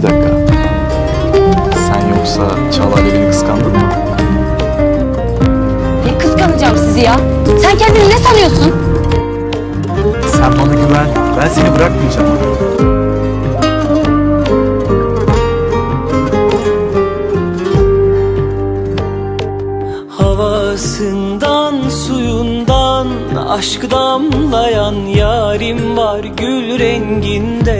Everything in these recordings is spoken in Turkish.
Bir dakika. Sen yoksa Çağla'yla beni kıskandın mı? Ne kıskanacağım sizi ya? Sen kendini ne sanıyorsun? Sen bana güven. Ben seni bırakmayacağım. Havasından suyundan aşk damlayan yarim var gül renginde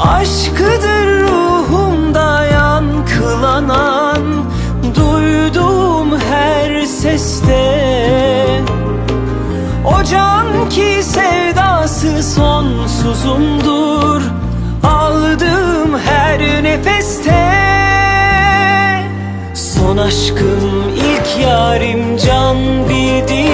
Aşkıdır ruhumda yankılanan Duyduğum her seste O can ki sevdası sonsuzumdur Aldığım her nefeste Son aşkım ilk yarim can bildim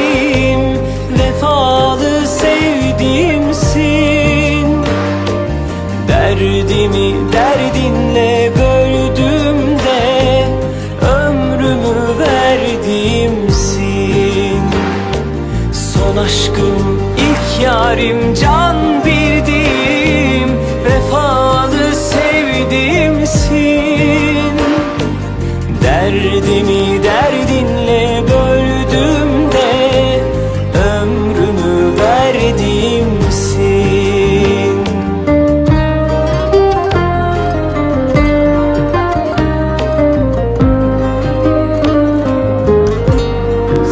Son aşkım ilk yarim can bildim Vefalı sevdiğimsin Derdimi derdinle böldüm de Ömrümü verdiğimsin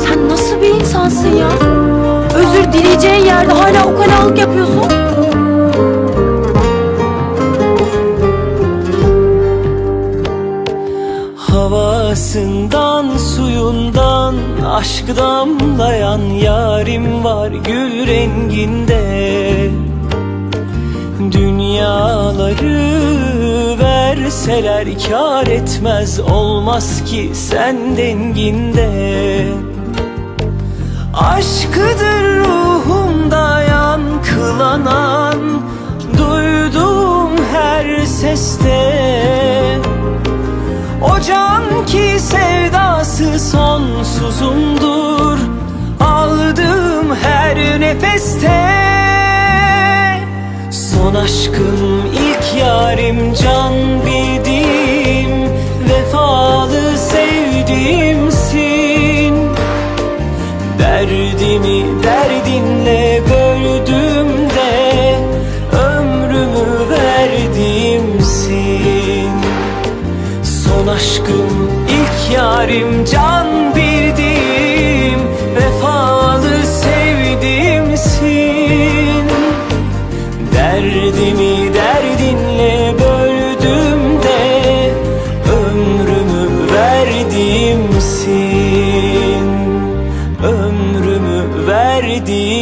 Sen nasıl bir insansın ya? Dileyeceğin yerde hala ukalalık yapıyorsun. Havasından suyundan aşk damlayan yarim var gül renginde Dünyaları verseler kar etmez olmaz ki sen denginde Aşkıdır ruhumda her seste O can ki sevdası sonsuzumdur. Aldığım her nefeste. Son aşkım ilk yarim can bildim Vefalı sevdiğimsin. Derdimi derdinle böldüm aşkım ilk yarim can bildiğim vefalı sevdiğimsin Derdimi derdinle böldüm de ömrümü verdiğimsin Ömrümü verdiğimsin